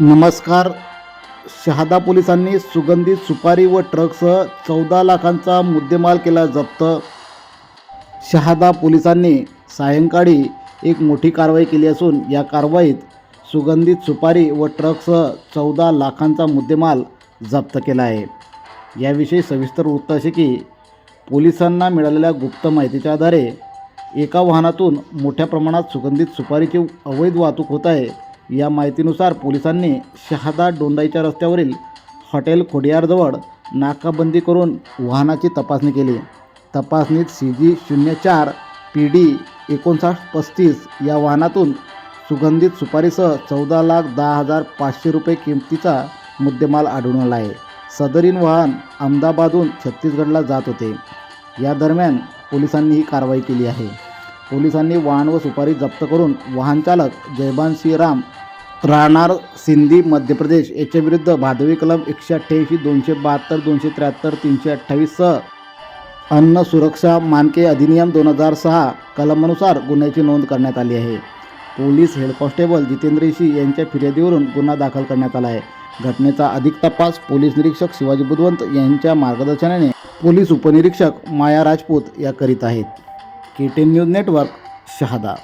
नमस्कार. शहादा पोलिसांनी सुगंधित सुपारी व ट्रकसह चौदा लाखांचा मुद्देमाल केला जप्त. शहादा पोलिसांनी सायंकाळी एक मोठी कारवाई केली असून या कारवाईत सुगंधित सुपारी व ट्रकसह चौदा लाखांचा मुद्देमाल जप्त केला आहे. याविषयी सविस्तर वृत्त असे की पोलिसांना मिळालेल्या गुप्त माहितीच्या आधारे एका वाहनातून मोठ्या प्रमाणात सुगंधित सुपारीची अवैध वाहतूक होत आहे. या माहितीनुसार पोलिसांनी शहादा डोंडाईच्या रस्त्यावरील हॉटेल खोडियारजवळ नाकाबंदी करून वाहनाची तपासणी केली. तपासणीत सी जी शून्य चार पी डी एकोणसाठ पस्तीस या वाहनातून सुगंधित सुपारीसह चौदा लाख दहा हजार पाचशे रुपये किमतीचा मुद्देमाल आढळून आला आहे. सदरीन वाहन अहमदाबादहून छत्तीसगडला जात होते. या दरम्यान पोलिसांनी ही कारवाई केली आहे. पोलिसांनी वाहन व सुपारी जप्त करून वाहनचालक जयबान राम राहणार सिंधी मध्य प्रदेश. याच्याविरुद्ध भादवी कलम एकशे अठ्ठ्याऐंशी दोनशे बहात्तर दोनशे त्र्याहत्तर तीनशे अठ्ठावीससह अन्न सुरक्षा मानके अधिनियम दोन हजार सहा कलमानुसार गुन्ह्याची नोंद करण्यात आली आहे. Police head constable Jitendra Rishi यांच्या फिर्यादीवरून गुन्हा दाखल करण्यात आला आहे. घटनेचा अधिक तपास पोलीस निरीक्षक शिवाजी बुधवंत यांच्या मार्गदर्शनाने पोलीस उपनिरीक्षक माया राजपूत या करीत आहेत. K ten news network Shahada.